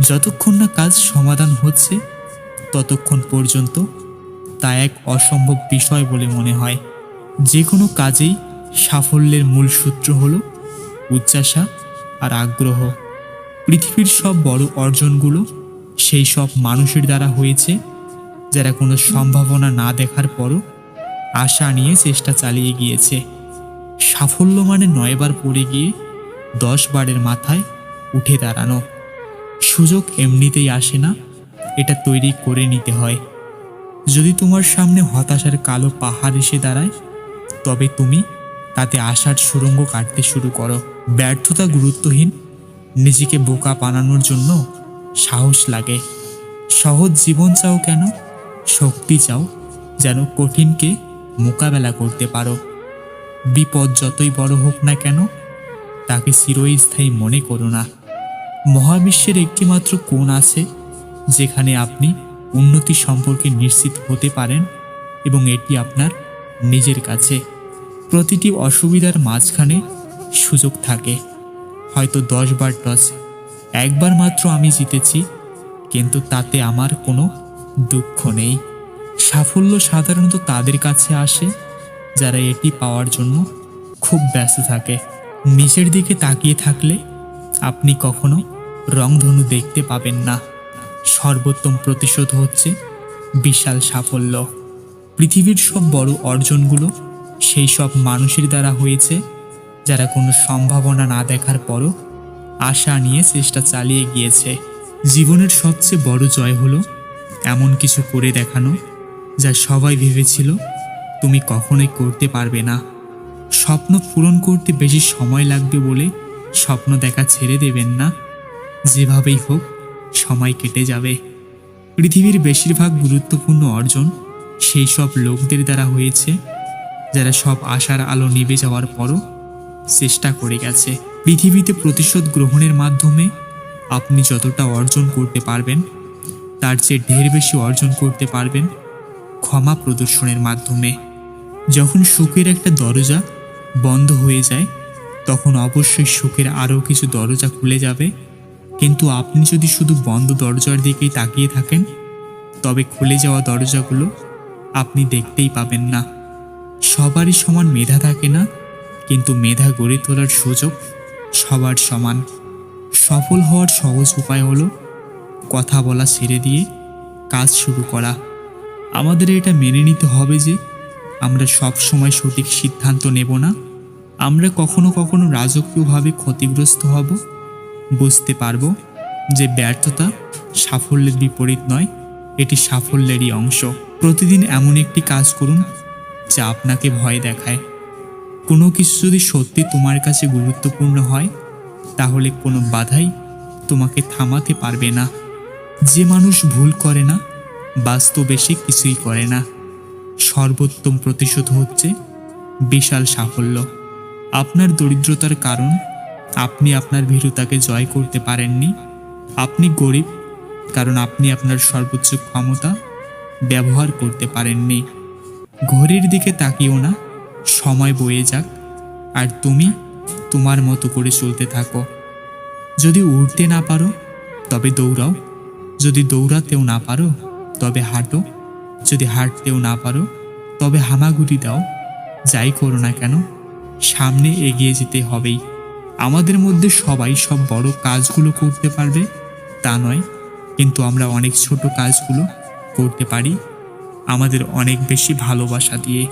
যতক্ষণ না কাজ সমাধান হচ্ছে, ততক্ষণ পর্যন্ত তা এক অসম্ভব বিষয় বলে মনে হয়। যে কোনো কাজেই সাফল্যের মূল সূত্র হল উচ্চাসা আর আগ্রহ। পৃথিবীর সব বড় অর্জনগুলো সেই সব মানুষের দ্বারা হয়েছে, যারা কোনো সম্ভাবনা না দেখার পরও আশা নিয়ে চেষ্টা চালিয়ে গিয়েছে। সাফল্য মানে নয়বার পড়ে গিয়ে দশ বারের মাথায় উঠে দাঁড়ানো। সুযোগ এমনিতেই আসে না, এটা তৈরি করে নিতে হয়। যদি তোমার সামনে হতাশার কালো পাহাড় এসে দাঁড়ায়, তবে তুমি তাতে আশার সুরঙ্গ কাটতে শুরু করো। ব্যর্থতা গুরুত্বহীন, নিজেকে বোকা বানানোর জন্য সাহস লাগে। সহজ জীবন চাও কেন? শক্তি চাও যেন কঠিনকে মোকাবেলা করতে পারো। বিপদ যতই বড় হোক না কেন, তাকে চিরস্থায়ী মনে করো না। মহাবিশ্বের একটিমাত্র কোণ আছে, যেখানে আপনি উন্নতি সম্পর্কে নিশ্চিত হতে পারেন এবং এটি আপনার নিজের কাছে। প্রতিটি অসুবিধার মাঝখানে সুযোগ থাকে। হয়তো দশ বার টস, একবার মাত্র আমি জিতেছি, কিন্তু তাতে আমার কোনো দুঃখ নেই। সাফল্য সাধারণত তাদের কাছে আসে, যারা এটি পাওয়ার জন্য খুব ব্যস্ত থাকে। নিচের দিকে তাকিয়ে থাকলে আপনি কখনো রংধনু দেখতে পাবেন না। সর্বোত্তম প্রতিশোধ হচ্ছে বিশাল সাফল্য। পৃথিবীর সব বড় অর্জনগুলো সেই সব মানুষের দ্বারা হয়েছে, যারা কোনো সম্ভাবনা না দেখার পরও আশা নিয়ে চেষ্টা চালিয়ে গিয়েছে। জীবনের সবচেয়ে বড় জয় হলো এমন কিছু করে দেখানো, যা সবাই ভেবেছিল তুমি কখনোই করতে পারবে না। স্বপ্ন পূরণ করতে বেশি সময় লাগবে বলে স্বপ্ন দেখা ছেড়ে দেবেন না। যেভাবেই হোক, সময় কেটে যাবে। পৃথিবীর বেশিরভাগ গুরুত্বপূর্ণ অর্জন সেই সব লোকদের দ্বারা হয়েছে, যারা সব আশার আলো নিভে যাওয়ার পরও চেষ্টা করে গেছে। পৃথিবীতে প্রতিশোধ গ্রহণের মাধ্যমে আপনি যতটা অর্জন করতে পারবেন, তার চেয়ে ঢের বেশি অর্জন করতে পারবেন ক্ষমা প্রদর্শনের মাধ্যমে। যখন সুখের একটা দরজা বন্ধ হয়ে যায়, তখন অবশ্যই সুখের আরও কিছু দরজা খুলে যাবে। কিন্তু আপনি যদি শুধু বন্ধ দরজার দিকেই তাকিয়ে থাকেন, তবে খুলে যাওয়া দরজাগুলো আপনি দেখতেই পাবেন না। সবারই সমান মেধা থাকে না, কিন্তু মেধা গড়ে তোলার সুযোগ সবার সমান। সফল হওয়ার সহজ উপায় হলো কথা বলা ছেড়ে দিয়ে কাজ শুরু করা। আমাদের এটা মেনে নিতে হবে যে আমরা সব সময় সঠিক সিদ্ধান্ত নেব না। আমরা কখনো কখনো রাজকীয়ভাবে ক্ষতিগ্রস্ত হব। বুঝতে পারব যে ব্যর্থতা সাফল্যের বিপরীত নয়, এটি সাফল্যেরই অংশ। প্রতিদিন এমন একটি কাজ করুন যা আপনাকে ভয় দেখায়। কোনো কিছু যদি সত্যি তোমার কাছে গুরুত্বপূর্ণ হয়, তাহলে কোনো বাধাই তোমাকে থামাতে পারবে না। যে মানুষ ভুল করে না, বাস্তবে সে কিছুই করে না। সর্বোত্তম প্রতিশোধ হচ্ছে বিশাল সাফল্য। আপনার দরিদ্রতার কারণ আপনি আপনার ভীরুতাকে জয় করতে পারেননি। আপনি গরিব, কারণ আপনি আপনার সর্বোচ্চ ক্ষমতা ব্যবহার করতে পারেননি। ঘড়ির দিকে তাকিও না, সময় বয়ে যাক, আর তুমি তোমার মতো করে চলতে থাকো। যদি উড়তে না পারো, তবে দৌড়াও। যদি দৌড়াতেও না পারো, তবে হাঁটো। যদি হাঁটতেও না পারো, তবে হামাগুড়ি দাও। যাই করো না কেন, সামনে এগিয়ে যেতে হবেই। আমাদের মধ্যে সবাই সব বড় কাজগুলো করতে পারবে, তা নয়। কিন্তু আমরা অনেক ছোট কাজগুলো করতে পারি। আমাদের অনেক বেশি ভালোবাসা দিয়ে